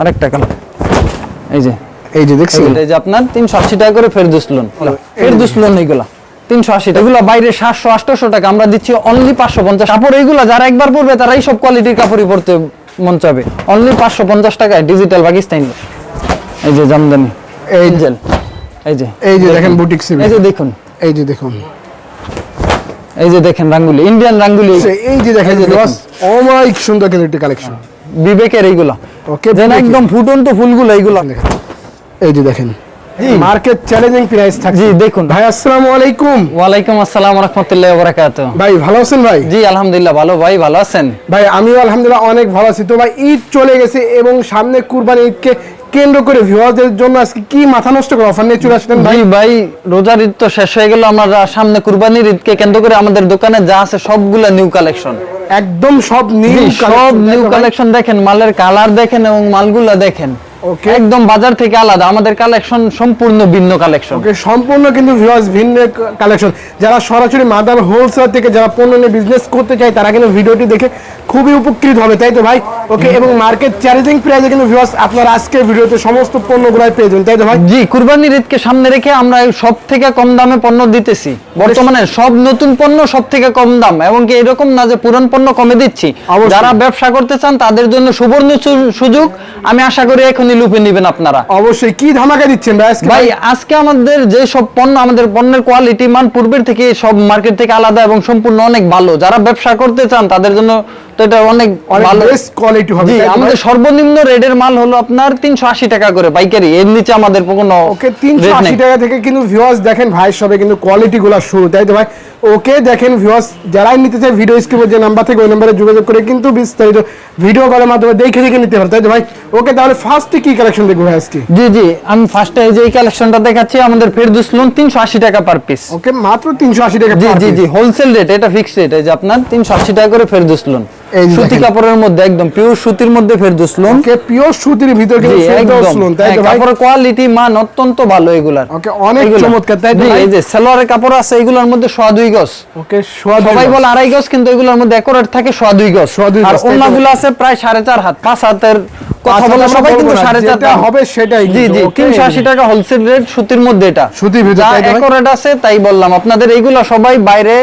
আরেকটা কালার এই যে। এই যে দেখছেন? এই যে আপনার তিনশো আশি টাকা করে ফেরদুস লোন ফেরদুস লোন এইগুলা। তিনশো আশি টাকা। এগুলো বাইরে সাতশো আটশো টাকা। আমরা দিচ্ছি অনলি পাঁচশো পঞ্চাশ। কাপড় এইগুলা যারা একবার পরবে তারা এই সব কোয়ালিটির কাপড়ই পরতে মন চাবে। অনলি পাঁচশো পঞ্চাশ টাকায় ডিজিটাল পাকিস্তানি এই যে জামদানি। এই এঞ্জেল এই যে। এই যে দেখেন বুটিক সিবি এই যে দেখুন। এই যে দেখুন। এই যে দেখেন রাঙ্গুলি। ইন্ডিয়ান রাঙ্গুলি। এই যে দেখেন অমাইক সুন্দর কিন্তু কালেকশন বিবেকের এইগুলা। যেন বিবেকের। একদম ফুটন্ত ফুলগুলো এইগুলো এই যে দেখেন। মার্কেট চ্যালেঞ্জিং প্রাইস থাকছে। জি দেখুন। ভাই আসসালামু আলাইকুম। ওয়ালাইকুম আসসালাম রহমতুল্লাহ বরাকাত। ভাই ভালো আছেন ভাই? জি আলহামদুলিল্লাহ ভালো। ভাই ভালো আছেন? ভাই আমিও আলহামদুলিল্লাহ অনেক ভালো আছি। তো ভাই ঈদ চলে গেছে এবং সামনে কুরবানি ঈদকে কেন্দ্র করে ভিউয়ারদের জন্য আজকে কি মাথা নষ্ট করে অফার নিয়ে চলে আসলেন ভাই? ভাই রোজার ঈদ তো শেষ হয়ে গেল আমরা সামনে কুরবানির ঈদকে কেন্দ্র করে আমাদের দোকানে যা আছে সবগুলো নিউ কালেকশন একদম সব নিউ সব নিউ কালেকশন দেখেন মালের কালার দেখেন এবং মালগুলা দেখেন। Okay. একদম বাজার থেকে আলাদা। আমাদের কালেকশন সম্পূর্ণ ভিন্ন কালেকশন ওকে সম্পূর্ণ কিন্তু ভিউয়ার্স ভিন্ন কালেকশন যারা সরাসরি মাদার হোলসেল থেকে যারা পণ্য নিয়ে বিজনেস করতে চায় তারা কিন্তু ভিডিওটি দেখে খুবই উপকৃত হবে তাই তো ভাই? ওকে এবং মার্কেট চ্যালেঞ্জিং প্রাইসে কিন্তু ভিউয়ার্স আপনারা আজকে ভিডিওতে সমস্ত পণ্যগুলাই পেয়ে যাবেন তাই তো ভাই? জি কুরবানির ঈদকে সামনে রেখে আমরা সব থেকে কম দামে পণ্য দিতেছি। বর্তমানে সব নতুন পণ্য সব থেকে কম দাম এবং কি এরকম না যে পুরান পণ্য কমে দিচ্ছি। যারা ব্যবসা করতে চান তাদের জন্য সুবর্ণ সুযোগ। আমি আশা করি এখনই লুপে নিবেন আপনারা। অবশ্যই কি ধামাকা দিচ্ছেন ভাই আজকে? ভাই আজকে আমাদের যে সব পণ্য আমাদের পণ্যের কোয়ালিটি মান পূর্বের থেকে সব মার্কেট থেকে আলাদা এবং সম্পূর্ণ অনেক ভালো। যারা ব্যবসা করতে চান তাদের জন্য তো এটা অনেক ভালো। বেস্ট কোয়ালিটি হবে? আমাদের সর্বনিম্ন রেটের মাল হলো আপনার তিনশো আশি টাকা করে পাইকারি। এর নিচে আমাদের কোনো ওকে তিনশো rate আশি নেই। টাকা থেকে কিন্তু ভিউয়ার্স দেখেন ভাই সবে কিন্তু কোয়ালিটি গুলা শুরু তাই তো ভাই? ওকে দেখেন ভিউয়ার্স যারাই নিতে চায় ভিডিও স্ক্রিপে যে নাম্বার থেকে ওই নাম্বারে যোগাযোগ করে কিন্তু বিস্তারিত ভিডিও কলের মাধ্যমে দেখে দেখে নিতে পারে তাই তো ভাই? ওকে তাহলে ফার্স্টে কি কালেকশন দেখব ভাই আজকে? জি জি আমি ফার্স্টে এই যে এই কালেকশনটা দেখাচ্ছি আমাদের ফেরদুস লোন তিনশো আশি টাকা পার পিস ওকে মাত্র তিনশো আশি টাকা জি জি জি হোলসেল রেট এটা ফিক্স রেট এই যে আপনার তিনশো আশি টাকা করে ফেরদুস লোন সুতি। কাপড়ের মধ্যে একদম পিওর সুতির মধ্যে ফেরদুস লোন ওকে পিওর সুতির ভিতর কিন্তু ফেরদৌস লোন তাই হ্যাঁ, তো ভাই? কাপড়ের কোয়ালিটি মান অত্যন্ত ভালো এগুলার। ওকে অনেক চমৎকার তাই তো ভাই? এই যে সালোয়ারের কাপড় আছে এগুলোর মধ্যে সোয়া দুই গজ। ওকে সোয়া সবাই বলে আড়াই গজ কিন্তু এগুলোর মধ্যে একরেট থাকে সোয়া দুই গজ। আর অন্যগুলো আছে প্রায় সাড়ে চার হাত পাঁচ হাতের কথা বলে সবাই কিন্তু না, সাড়ে চার যেটা হবে সেটাই জি জি okay? তিনশো আশি টাকা হোলসেল রেট সুতির মধ্যে এটা। সুতির ভিতর? একরেট আছে তাই বললাম। আপনাদের এইগুলা সবাই বাইরে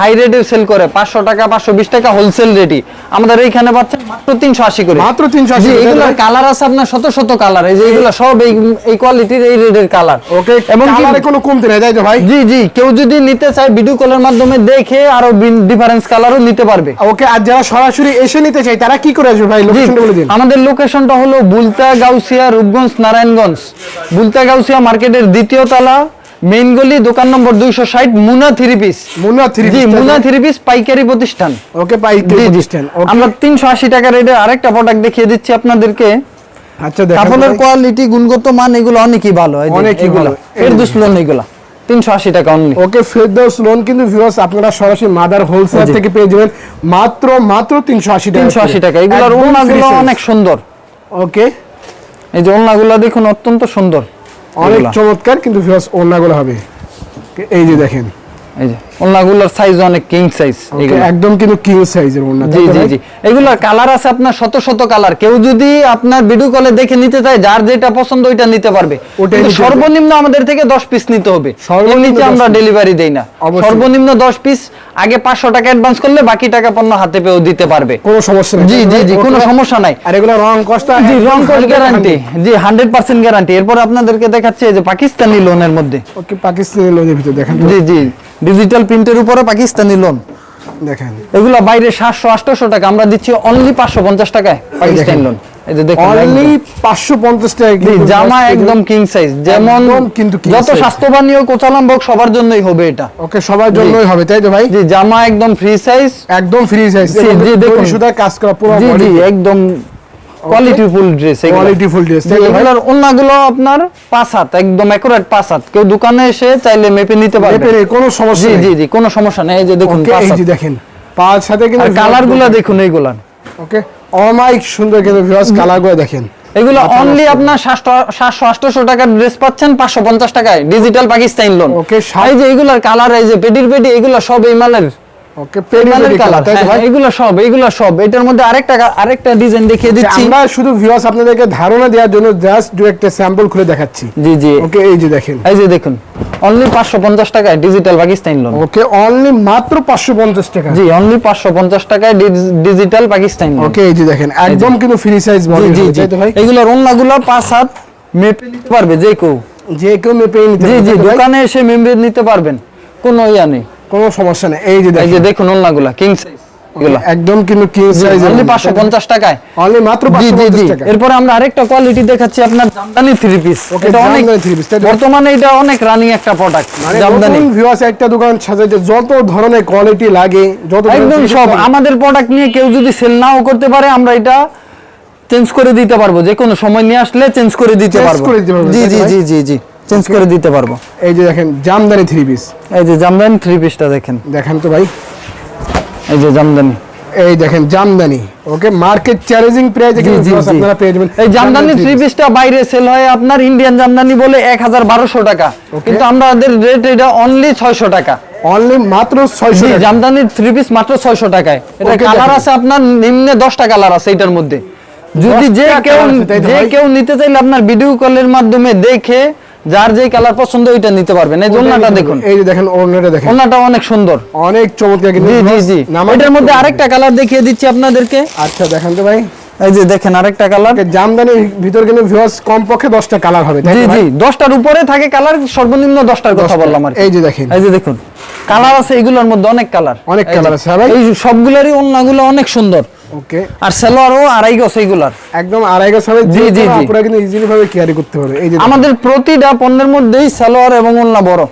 হাই রেটে সেল করে পাঁচশো টাকা পাঁচশো বিশ টাকা হোলসেল রেটই আমাদের এইখানে পাচ্ছেন মাত্র তিনশো আশি করে। মাত্র 380 জি তাই এগুলোর কালার আছে আপনার শত শত কালার এই যে এগুলো সব এই এই কোয়ালিটির এই রেটের কালার ওকে এবং কালারে কোনো কমতি নাই তাই তো ভাই? জি জি কেউ যদি নিতে চায় ভিডিও কলের মাধ্যমে দেখে আরও ডিফারেন্স কালারও নিতে পারবে। ওকে আর যারা সরাসরি এসে নিতে চায় তারা কি করে আসবে ভাই? লোকেশনটা বলে দিন। আমাদের লোকেশনটা হলো বুলতা গাউসিয়া রূপগঞ্জ নারায়ণগঞ্জ। বুলতা গাউসিয়া মার্কেটের দ্বিতীয় তলা মেইন গলি দোকান নম্বর দুইশো ষাট Muna three piece Munna three জি মুনা থ্রি পিস পাইকারি প্রতিষ্ঠান। ওকে পাই জি জি। প্রতিষ্ঠান আমরা তিনশো আশি টাকা রেটে আরেকটা প্রোডাক্ট দেখিয়ে দিচ্ছি আপনাদেরকে। আচ্ছা দেখেন। কাপড়ের কোয়ালিটি গুণগত মান এগুলো অনেকই ভালো। এগুলো ভালো। এর দুশ্মন এগুলো তিনশো আশি টাকা অনলি ওকে ফেরদৌস লোন কিন্তু ভিউয়ার্স আপনারা সরাসরি মাদার হোলসেল থেকে পেয়ে যাবেন। মাত্র মাত্র 380 টাকা তিনশো আশি টাকা। এগুলোর size। অনেক সুন্দর। ওকে। এই যে ওড়নাগুলো দেখুন অত্যন্ত সুন্দর। অনেক চমৎকার কিন্তু ভিউয়ার্স ওড়নাগুলো হবে। এই যে দেখেন। এই যে ওড়নাগুলোর সাইজ অনেক কিং সাইজ একদম কিন্তু কিং সাইজের ওড়না জি জি জি। এগুলোর কালার আছে আপনার শত শত কালার কেউ যদি আপনার ভিডিও কলে দেখে নিতে চায় যার যেটা পছন্দ ওইটা নিতে পারবে। ওটাই কিন্তু নিতে হবে। সর্বনিম্ন আমাদের থেকে দশ পিস নিতে হবে। সর্বনিম্ন এর নিচে 10 আমরা ডেলিভারি দেই না। সর্বনিম্ন দশ পিস আগে পাঁচশো টাকা অ্যাডভান্স করলে বাকি টাকা পণ্য হাতে পেয়েও দিতে পারবে। কোনো সমস্যা নেই। জি জি জি কোনো সমস্যা নাই। আর এগুলো রং কষ্ট জি রং গ্যারান্টি জি গ্যারান্টি এরপর আপনাদেরকে দেখাচ্ছে যে পাকিস্তানি লোনের মধ্যে। ওকে পাকিস্তানি লোনের ভিতর দেখেন। জি জি। ডিজিটাল প্রিন্টের উপরে পাকিস্তানি লোন দেখেন। এগুলো বাইরে সাতশো আটশো টাকা আমরা দিচ্ছি অনলি পাঁচশো পঞ্চাশ টাকায় পাকিস্তানি লোন এই যে দেখুন অনলি 550 টাকা জামা একদম কিং সাইজ যেমন কিন্তু যত size। স্বাস্থ্যবান হোক কোচালাম হোক সবার জন্যই হবে এটা। ওকে সবার জন্যই হবে তাই তো ভাই? জি জামা একদম ফ্রি সাইজ একদম ফ্রি সাইজ জি, দেখুন। সুতার কাজ করা পুরো জি একদম quality full dress quality full dress এগুলোর আপনার পাঁচ হাত একদম একুরেট পাঁচ হাত। কেউ দোকানে এসে চাইলে মেপে নিতে পারবে। পেরে কোনো সমস্যা জি নেই। জি জি কোনো সমস্যা নেই। এই যে দেখুন পাঁচ হাত। দেখেন পাঁচ সাথে কিন্তু আর কালারগুলা দেখুন। এইগুলা। ওকে অমাইক সুন্দর কিন্তু ভিউয়ার্স কালারগুলো দেখেন। এগুলো অনলি আপনার সাতশো আটশো টাকার ড্রেস পাচ্ছেন পাঁচশো পঞ্চাশ টাকায়। ডিজিটাল পাকিস্তান লোন সাত- এই যে এগুলার কালার এই যে পেডির পেডি এগুলো সব এই মালের। ওকে পেরি পেরি কালার তাই ভাই? এগুলো সব এগুলো সব। এটার মধ্যে আরেকটা আরেকটা ডিজাইন দেখিয়ে দিচ্ছি। আমরা শুধু ভিউয়ার্স আপনাদেরকে ধারণা দেওয়ার জন্য জাস্ট দু একটা স্যাম্পল খুলে দেখাচ্ছি। জি জি। ওকে এই যে দেখেন। এই যে দেখুন অনলি পাঁচশো পঞ্চাশ টাকায় digital Pakistani loan okay only মাত্র পাঁচশো পঞ্চাশ টাকা। জি অনলি পাঁচশো পঞ্চাশ টাকায় ডিজিটাল পাকিস্তানি লোন ওকে এই যে দেখেন একদম কিন্তু ফ্রি সাইজ বডি জি জি ভাই? এগুলোর অন্যগুলো পাঁচ হাত মেপে নিতে পারবে যে কেউ। যে কেউ মেপে নিতে জি জি? দোকানে এসে নিতে পারবেন কোনো ইয়া নেই। কোনো সমস্যা নেই। এই যে এই যে দেখুন। অন্যগুলা কিং সাইজ একদম কিন্তু কিং সাইজ অনলি পাঁচশো পঞ্চাশ টাকায়। অনলি মাত্র জি জি জি। 550 টাকা এরপরে আমরা আরেকটা কোয়ালিটি দেখাচ্ছি আপনার জামদানি থ্রি পিস এটা অনেক তাই তো? বর্তমানে এটা অনেক রানিং একটা প্রোডাক্ট মানে জামদানি। ভিউয়ার্স একটা দোকান সাজাইতে যত ধরনের কোয়ালিটি লাগে যত একদম সব। আমাদের প্রোডাক্ট নিয়ে কেউ যদি সেল নাও করতে পারে আমরা এটা চেঞ্জ করে দিতে পারব। যে কোনো সময় নিয়ে আসলে চেঞ্জ করে দিতে পারব। জি জি জি জি জি। চেঞ্জ করে দিতে পারব। এই যে দেখেন জামদানি থ্রি পিস এই যে জামদানি থ্রি পিসটা দেখেন। দেখেন তো ভাই। এই যে জামদানি। এই দেখেন জামদানি। ওকে মার্কেট চ্যালেঞ্জিং প্রাইসে জি আপনারা পেয়ে যাবেন। এই জামদানি থ্রি পিসটা বাইরে সেল হয় আপনার ইন্ডিয়ান জামদানি বলে এক হাজার বারোশো টাকা। কিন্তু আমাদের রেট এটা অনলি ছয়শো টাকা। অনলি মাত্র 600 টাকা। জামদানির থ্রি পিস মাত্র ছয়শো টাকায়। এটা কালার আছে আপনার নিম্নে দশটা কালার আছে এটার মধ্যে। যদি যে কেউ যে কেউ নিতে চাইলে আপনার ভিডিও কলের মাধ্যমে দেখে যার যে কালার পছন্দ ওইটা নিতে পারবেন। এই জন্যটা দেখুন। এই যে দেখেন ওড়নাটা দেখেন। ওনাটা অনেক সুন্দর। অনেক চমৎকার কিন্তু জি জি এটার মধ্যে আরেকটা কালার দেখিয়ে দিচ্ছি আপনাদেরকে। আচ্ছা দেখেন তো ভাই। এই যে দেখেন আরেকটা কালার। জামদানির ভিতর কিন্তু ভিউয়ার্স কমপক্ষে 10টা কালার হবে জি? জি দশটার উপরে থাকে কালার সর্বনিম্ন দশটার কথা বললাম আর এই যে দেখেন। এই যে দেখুন। কালার আছে এগুলোর মধ্যে অনেক কালার। অনেক কালার আছে, হ্যাঁ ভাই? এই সবগুলোরই অন্যগুলো অনেক সুন্দর। ওকে। আর সেলোয়ারও আড়াই গছ এইগুলার। একদম আড়াই গাছ হবে জি, জি, জি। পুরো কিন্তু ইজিলি ভাবে ক্যারি করতে পারবে এই যে আমাদের প্রতিটা পণ্যের মধ্যেই সালোয়ার এবং ওন্না বড়।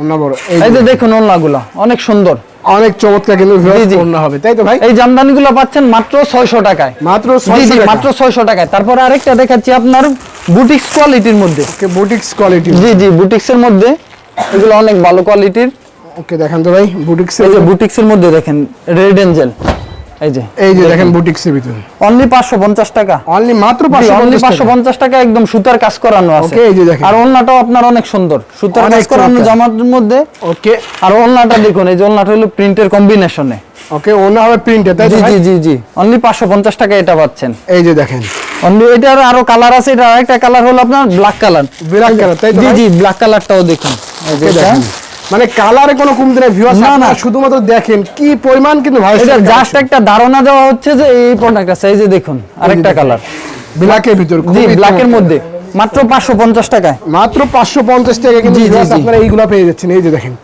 অন্য বড়। এই যে দেখুন ওন্নাগুলা অনেক সুন্দর। অনেক চমৎকার কিন্তু ভিউয়ার্স হবে তাই তো ভাই? এই জামদানিগুলো পাচ্ছেন মাত্র ছয়শো টাকায়। মাত্র জি 600 মাত্র ছয়শো টাকায়। তারপরে আরেকটা দেখাচ্ছি আপনার বুটিক্স কোয়ালিটির মধ্যে। ওকে বুটিক্স কোয়ালিটি জি জি বুটিক্সের মধ্যে। এগুলো অনেক ভালো কোয়ালিটির ওকে দেখেন তো ভাই বুটিক্স এই যে বুটিক্সের মধ্যে দেখেন রেড এঞ্জেল এই যে এই যে দেখেন। বুটিক্স এর অনলি পাঁচশো পঞ্চাশ টাকা। অনলি মাত্র 550 টাকা। একদম সুতার কাজ করানো আছে। এই যে দেখেন। আর ওন্নাটাও আপনার অনেক সুন্দর। সুতার কাজ করানো জামার মধ্যে। ওকে আর ওন্নাটা দেখুন এই যে ওন্নাটা হলো প্রিন্টের কম্বিনেশনে ওকে অন্য হবে প্রিন্টে তাই জি জি জি জি। অনলি পাঁচশো পঞ্চাশ টাকা এটা পাচ্ছেন। এই যে দেখেন। অনলি এটার আরও কালার আছে এটা আরেকটা কালার হলো আপনার ব্ল্যাক কালার ব্ল্যাক কালার তাই জি জি ব্ল্যাক কালারটাও দেখুন। এই যে দেখেন। মানে কালারে কোনো কমতি নাই ভিউয়ার্স না, না। শুধুমাত্র দেখেন কি পরিমাণ কিন্তু ভাই এটা জাস্ট একটা ধারণা দেওয়া হচ্ছে যে এই প্রোডাক্ট আছে এই যে দেখুন আরেকটা কালার ব্ল্যাকের ভিতর জি খুবই ব্ল্যাকের মধ্যে। মাত্র পাঁচশো পঞ্চাশ টাকায়। মাত্র 550 টাকা কিন্তু। আপনারা এইগুলা পেয়ে যাচ্ছেন এই যে দেখেন।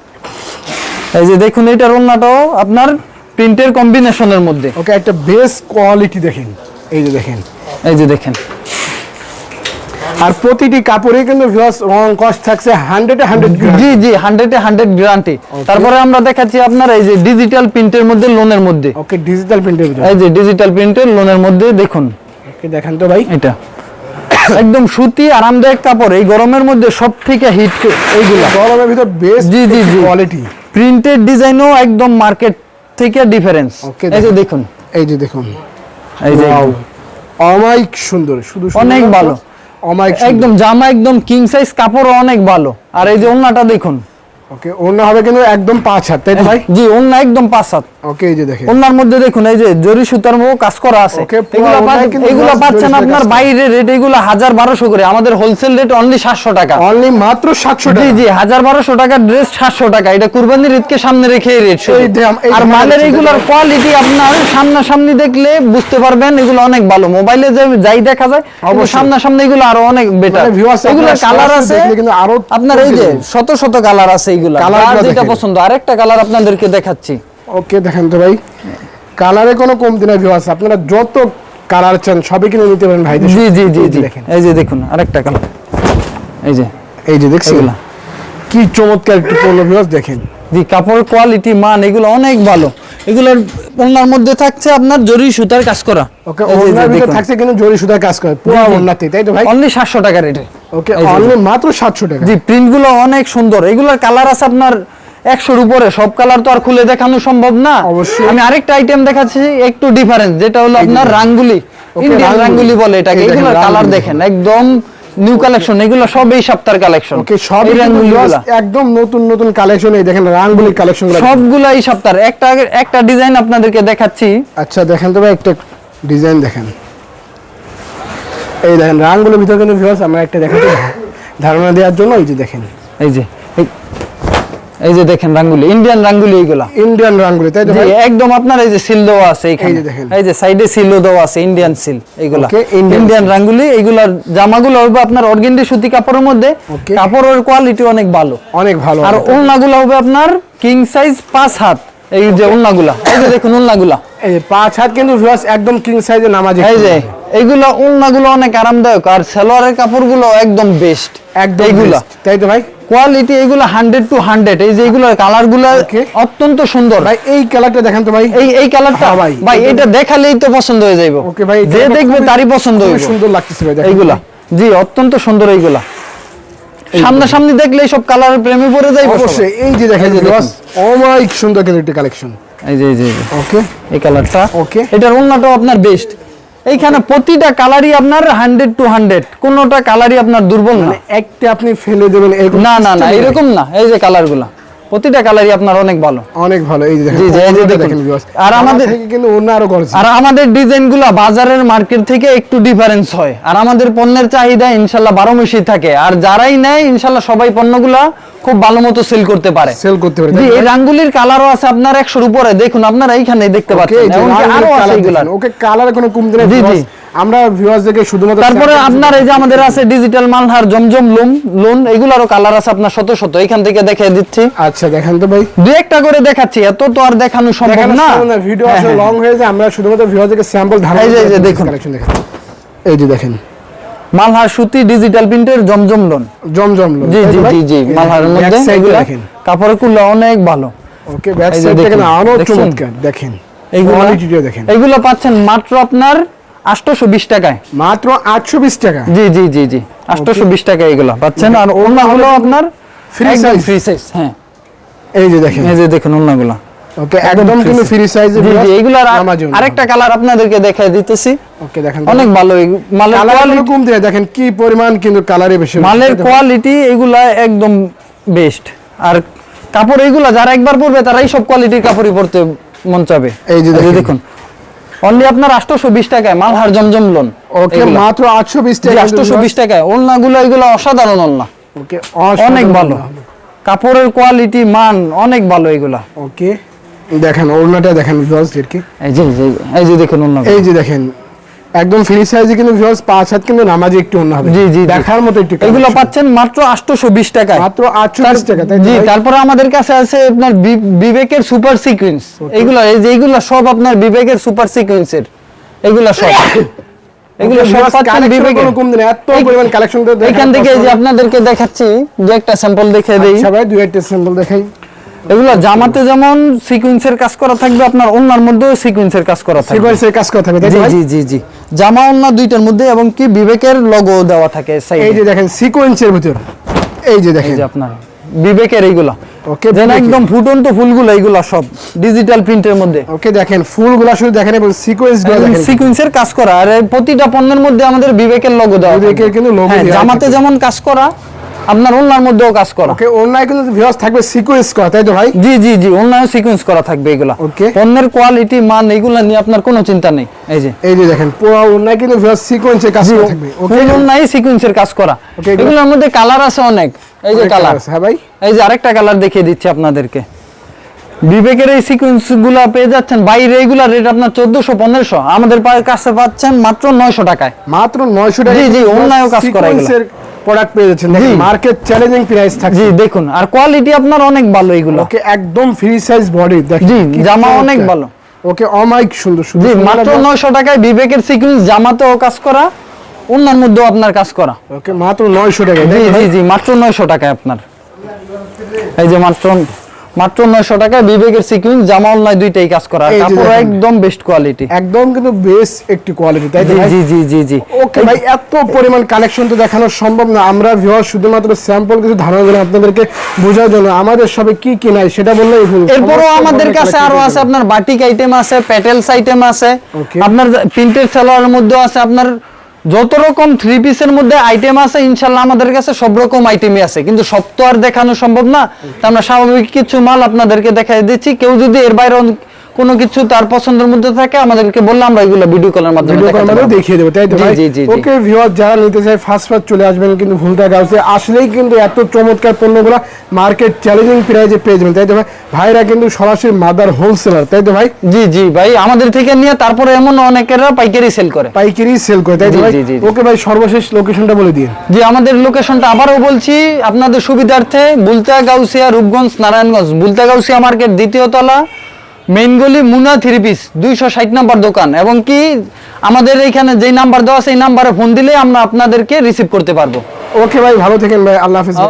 এই যে দেখুন এটার ওন্নাটাও আপনার প্রিন্টের কম্বিনেশনের মধ্যে। ওকে একটা বেস কোয়ালিটি দেখেন এই যে দেখেন। এই যে দেখেন। আর প্রতিটি কাপড়ে কিন্তু ভিউয়ার্স রং কস্ট থাকছে 100 এ 100 গ্রাম জি জি হান্ড্রেড হান্ড্রেড গ্যারান্টি তারপরে আমরা দেখাচ্ছি আপনার এই যে ডিজিটাল প্রিন্টের মধ্যে লোনের মধ্যে। ওকে ডিজিটাল প্রিন্টের এই যে ডিজিটাল প্রিন্টের লোনের মধ্যে দেখুন। ওকে দেখেন তো ভাই। এটা। একদম সুতি আরামদায়ক কাপড়। এই গরমের মধ্যে সব থেকে হিট এইগুলো। গরমের ভিতর বেস্ট জি, জি, জি। কোয়ালিটি প্রিন্টেড ডিজাইনও একদম মার্কেট থেকে ডিফারেন্স এই যে দেখুন। এই যে দেখুন। এই যে অমাইক সুন্দর শুধু অনেক ভালো। একদম জামা একদম কিং সাইজ কাপড় অনেক ভালো। আর এই যে ওন্নাটা দেখুন। ওকে হবে কিন্তু একদম পাঁচ হাত তাই ভাই? জি একদম পাঁচ হাত। ওকে এই যে দেখেন। মধ্যে দেখুন এই যে জরি সুতার মতো কাজ করা আছে। এগুলা পাচ্ছেন আপনার বাইরে রেট এগুলো হাজার বারোশো করে আমাদের হোলসেল রেট অনলি সাতশো টাকা। অনলি মাত্র 700 জি টাকা। জি হাজার বারোশো টাকার ড্রেস সাতশো টাকা এটা কুরবানির ঈদকে সামনে রেখে রেট আর মালের এগুলোর কোয়ালিটি আপনার সামনাসামনি দেখলে বুঝতে পারবেন এগুলো অনেক ভালো। মোবাইলে যে যাই দেখা যায়। সামনাসামনি এগুলো আরও অনেক বেটার এগুলো কালার আছে কিন্তু আরও আপনার এই যে শত শত কালার আছে এগুলো কালার যেটা পছন্দ আরেকটা কালার আপনাদেরকে দেখাচ্ছি। ওকে দেখেন তো ভাই। কালারে কোনো কমতি নাই ভিউয়ার্স আপনারা যত কালার চান সবই কিনে নিতে পারেন ভাইদের জি জি জি জি। এই যে দেখুন আরেকটা কালার এই যে। এই যে দেখছেন? কি চমৎকার একটি ভিউয়ার্স দেখেন। জি কাপড় কোয়ালিটি মান এগুলো অনেক ভালো। এগুলোর ওনার মধ্যে থাকছে আপনার জরি সুতার কাজ করা। ওকে ওনার ভিতরে থাকছে কিন্তু জরি সুতার কাজ করে পুরো ওনাতে তাই তো ভাই? অনলি সাতশো টাকা রেটে ওকে অনলি মাত্র 700 টাকা। জি প্রিন্টগুলো অনেক সুন্দর। এগুলোর কালার আছে আপনার একশোর উপরে। সব কালার তো আর খুলে দেখানো সম্ভব না। আমি আরেকটা আইটেম দেখাচ্ছি একটু ডিফারেন্স যেটা হলো আপনার রাঙ্গুলি। ইন্ডিয়ান রাঙ্গুলি। বলে এটাকে। কালার দেখেন একদম নিউ কালেকশন এগুলো সব এই সপ্তাহের কালেকশন ওকে সব একদম নতুন নতুন কালেকশন এই দেখেন রাঙ্গুলি কালেকশন সবগুলো এই সপ্তাহের। একটা একটা ডিজাইন আপনাদেরকে দেখাচ্ছি। আচ্ছা দেখেন তো ভাই একটা ডিজাইন দেখেন। এই দেখেন রাঙ্গুলির ভিতরে কিন্তু ভিউয়ার্স আমরা একটা দেখাচ্ছি ধারণা দেওয়ার জন্য এই যে দেখেন। এই যে এই- যে দেখেন রাঙ্গুলি ইন্ডিয়ান রাঙ্গুলি এইগুলা। ইন্ডিয়ান রাঙ্গুলি তাই তো একদম আপনার এই যে সিল দেওয়া আছে এখানে এই যে দেখেন। এই যে সাইডে সিল দেওয়া আছে ইন্ডিয়ান সিল এইগুলা। ইন্ডিয়ান রাঙ্গুলি এইগুলার জামাগুলো হবে আপনার অর্গেন্ডি সুতি কাপড়ের মধ্যে। কাপড়ের কোয়ালিটি অনেক ভালো। অনেক ভালো আর ওড়নাগুলো হবে আপনার কিং সাইজ পাঁচ হাত। এই যে ওড়নাগুলা এই যে দেখুন ওড়নাগুলা এই যে পাঁচ হাত কিন্তু ভিউয়ার্স একদম কিং সাইজের নামাজি এই যে এইগুলো ওড়নাগুলো অনেক আরামদায়ক আর সালোয়ারের কাপড়গুলো একদম বেস্ট একদম এইগুলা তাই তো ভাই? কোয়ালিটি এইগুলো হান্ড্রেড টু হান্ড্রেড এই যে এইগুলোর কালারগুলো Okay. অত্যন্ত সুন্দর। ভাই এই কালারটা দেখেন তো ভাই। এই এই কালারটা হ্যাঁ ভাই। ভাই এটা দেখালেই তো পছন্দ হয়ে যাইব। ওকে ভাই যে দেখবে তারই পছন্দ সুন্দর লাগতেছে ভাই এইগুলা। জি অত্যন্ত সুন্দর এইগুলা। সামনাসামনি দেখলে সব কালারের প্রেমে পড়ে যাইব। অবশ্যই এই যে দেখেন অমাইক সুন্দর কিন্তু একটা কালেকশন এই যে এই ওকে এই কালারটা ওকে এটার আপনার বেস্ট এইখানে প্রতিটা কালারই আপনার হান্ড্রেড টু হান্ড্রেড কোনোটা কালারই আপনার দুর্বল না। একটা আপনি ফেলে দেবেন না না না এরকম না। এই যে কালারগুলা প্রতিটা কালারই আপনার অনেক ভালো। অনেক ভালো এই যে দেখেন। আর আমাদের- থেকে কিন্তু অন্য আরও আর আমাদের ডিজাইনগুলা বাজারের মার্কেট থেকে একটু ডিফারেন্স হয়। আর আমাদের পণ্যের চাহিদা ইনশাল্লাহ বারো মাসই থাকে। আর যারাই নেয় ইনশাল্লাহ সবাই পণ্যগুলা খুব ভালো মতো সেল করতে পারে। সেল করতে পারে এই রাঙ্গুলির কালারও আছে আপনার একশোর উপরে। দেখুন আপনারা এইখানে দেখতে পাচ্ছেন। আরও আছে এগুলা ওকে কালার কোনো কমতি নেই জি, জি। viewers। আমরা ভিউয়ার্স দেখে শুধুমাত্র তারপরে আপনার এই যে আমাদের আছে ডিজিটাল মালহার জমজম লোন লোন এগুলারও কালার আছে আপনার শত শত এখান থেকে দেখে দিচ্ছি। আচ্ছা দেখেন তো ভাই। দু একটা করে দেখাচ্ছি এত তো আর দেখানো সম্ভব না। ভিডিও হ্যাঁ, আসলে হ্যাঁ। লং হয়ে। যায় আমরা শুধুমাত্র স্যাম্পল ধারণা এই যে, দেখুন। কালেকশন দেখেন এই যে দেখেন। মালহার সুতি ডিজিটাল প্রিন্টের জমজম লোন জমজম লোক জি জি জি জি মালহারের মধ্যে এগুলা। দেখেন। কাপড়ের কুলা অনেক ভালো। ওকে ব্যাক সাইড দেখেন দেখুন, আরও? চমৎকার দেখেন। এইগুলা দেখেন। এগুলো পাচ্ছেন মাত্র আপনার আটশোশো বিশ টাকায়। মাত্র 820 টাকা? জি জি জি জি। আটশোশো বিশ টাকায় এগুলো পাচ্ছেন। আর ওড়না হলো আপনার Free size? ফ্রি সাইজ হ্যাঁ। এই যে দেখেন। এই যে দেখুন ওড়নাগুলো। ওকে একদম কিন্তু ফ্রি সাইজে জি জি এগুলার আর- আরেকটা কালার আপনাদেরকে দেখাই দিতেছি। ওকে দেখেন। অনেক ভালো মালের কোয়ালিটি কম দিয়ে দেখেন কি পরিমাণ কিন্তু কালারে বেশি মালের কোয়ালিটি এগুলা একদম বেস্ট আর কাপড় এইগুলা যারা একবার পরবে তারা এই সব কোয়ালিটির কাপড়ই পরতে মন চাবে। এই যে দেখেন। অনলি আপনার আটশোশো বিশ টাকায় মালহার জমজম লোন ওকে মাত্র 820 টাকা আটশোশো বিশ টাকায় ওলনাগুলো এগুলো অসাধারণ ওলনা ওকে অনেক ভালো। কাপড়ের কোয়ালিটি মান অনেক ভালো এগুলা। ওকে দেখেন ওলনাটা দেখেন ভিউয়ার্সদেরকে এই যে এই যে- এই যে দেখুন ওড়না এই যে দেখেন একদম ফ্রি সাইজে কিন্তু ভিউয়ার্স পাঁচ হাত কিন্তু নামাজে একটু অন্য হবে। জি, জি। দেখার মতো একটু এগুলো পাচ্ছেন মাত্র আটশোশো বিশ টাকায়। মাত্র 820 টাকা তাই জি তারপরে আমাদের কাছে আছে আপনার বিবেকের সুপার সিকুয়েন্স এগুলো এই যে এগুলো সব আপনার বিবেকের সুপার সিকুয়েন্সের এগুলো সব। এগুলো সব পাচ্ছেন বিবেকের। কোনো কমতি নেই, এত পরিমাণ collection তো এখান থেকে এই যে আপনাদেরকে দেখাচ্ছি দু একটা স্যাম্পল দেখে দেই। আচ্ছা ভাই দুই একটা স্যাম্পল দেখাই। এগুলো জামাতে যেমন সিকুয়েন্সের কাজ করা থাকবে আপনার মধ্যেও সিকুয়েন্সের কাজ করা থাকবে। সিকোয়েন্সের কাজ করা থাকবে জি জি জি জি। জামা দুইটার মধ্যে এবং কি বিবেকের লোগো দেওয়া থাকে এই যে দেখেন সিকোয়েন্সের ভিতর। এই যে এই যে আপনার বিবেকের এইগুলা। ওকে যেন একদম ফুটন্ত ফুলগুলো এইগুলা সব ডিজিটাল প্রিন্টের মধ্যে। ওকে দেখেন ফুলগুলা শুধু দেখেন এবং সিকোয়েন্স দেখেন। সিকুয়েন্সের কাজ করা। আর প্রতিটা পণ্যের মধ্যে আমাদের বিবেকের লোগো দেওয়া বিবেকের কিন্তু logo হ্যাঁ, জামাতে যেমন কাজ করা আপনার অন্যার মধ্যেও কাজ করা। ওকে অনলাইন কিন্তু ভিউয়ার্স থাকবে সিকোয়েন্স করা তাই তো ভাই? জি জি জি অন্যান্য সিকুয়েন্স করা থাকবে এগুলা। Okay. পণ্যের কোয়ালিটি মান এগুলা নিয়ে আপনার কোনো চিন্তা নেই। এই যে। এই যে দেখেন পুরো অনলাইন কিন্তু ভিউয়ার্স সিকোয়েন্সের কাজ করা থাকবে ওকে? অন্যায় সিকুয়েন্সের কাজ করা। এগুলো- এগুলোর মধ্যে কালার আছে অনেক। এই যে কালার হ্যাঁ ভাই? এই যে আরেকটা কালার দেখিয়ে দিচ্ছি আপনাদেরকে। বিবেকের এই সিকুয়েন্সগুলা পেয়ে যাচ্ছেন। বাইরে এইগুলা রেট আপনার চোদ্দশো পনেরোশো। আমাদের কাছে পাচ্ছেন মাত্র নয়শো টাকায়। মাত্র 900 টাকা জি, জি, অন্যায়ও কাজ করা প্রোডাক্ট পেয়ে যাচ্ছেন। মার্কেট চ্যালেঞ্জিং প্রাইস থাকছে জি দেখুন আর কোয়ালিটি আপনার অনেক ভালো এগুলো। ওকে একদম ফ্রি সাইজ বডি দেখুন জি, জামা অনেক ভালো। ওকে অমাইক সুন্দর সুন্দর জি মাত্র লাগবে। নয়শো টাকায় বিবেকের সিকুয়েন্স জামাতেও কাজ করা অন্যান্য মধ্যেও আপনার কাজ করা। ওকে মাত্র 900 টাকায় জি জি জি মাত্র নয়শো টাকায় আপনার। এই যে মাত্র মাত্র নয়শো টাকায় বিবেকের সিকুয়েন্স জামা অন্যায় দুইটাই কাজ করা। কাপড় একদম বেস্ট কোয়ালিটি একদম কিন্তু বেস একটি কোয়ালিটি তাই জি জি জি জি জি। ওকে ভাই এত পরিমাণ কালেকশন তো দেখানো সম্ভব না। আমরা ভিউয়ার শুধুমাত্র স্যাম্পল কিছু ধারণা দিলাম আপনাদেরকে বোঝার জন্য। আমাদের সবে কি কি নাই সেটা বললেই ভুল। এরপরও আমাদের কাছে আরও আছে আপনার বাটিক আইটেম আছে প্যাটেলস আইটেম আছে। আপনার প্রিন্টেড সালোয়ারের মধ্যে আছে আপনার যত রকম থ্রি পিসের মধ্যে আইটেম আছে, ইনশাল্লাহ আমাদের কাছে সব রকম আইটেমই আছে। কিন্তু সব তো আর দেখানো সম্ভব না। আমরা স্বাভাবিক কিছু মাল আপনাদেরকে দেখাই দিচ্ছি। কেউ যদি এর বাইরে কোনো কিছু তার পছন্দের মধ্যে থাকে আমাদেরকে বললে আমরা এগুলো ভিডিও কলের মাধ্যমে ভিডিও করার মাধ্যমে দেখিয়ে দেবো তাই তো ভাই। ওকে ভিউয়ার যারা নিতে চায় ফার্স্ট ফার্স্ট চলে আসবেন কিন্তু ভুলতা গাউসে আসলেই কিন্তু এত চমৎকার পণ্যগুলো মার্কেট চ্যালেঞ্জিং প্রাইজে পেয়ে যাবেন তাই তো ভাই? ভাইরা কিন্তু সরাসরি মাদার হোলসেলার তাই তো ভাই? জি জি ভাই আমাদের থেকে নিয়ে তারপরে এমন অনেকেরা পাইকারি সেল করে। পাইকারি সেল করে তাই তো ভাই। ওকে ভাই সর্বশেষ লোকেশনটা বলে দিন। জি আমাদের লোকেশনটা আবারও বলছি আপনাদের সুবিধার্থে বুলতা গাউসিয়া রূপগঞ্জ নারায়ণগঞ্জ। বুলতা গাউসিয়া মার্কেট দ্বিতীয় তলা মেইন মুনা থ্রি পিস, দুইশো ষাট নাম্বার দোকান। এবং কি আমাদের এইখানে যেই নাম্বার দেওয়া সেই নাম্বারে ফোন দিলে আমরা আপনাদেরকে রিসিভ করতে পারব। ওকে ভাই, ভালো থাকেন ভাই, আল্লাহ হাফিজ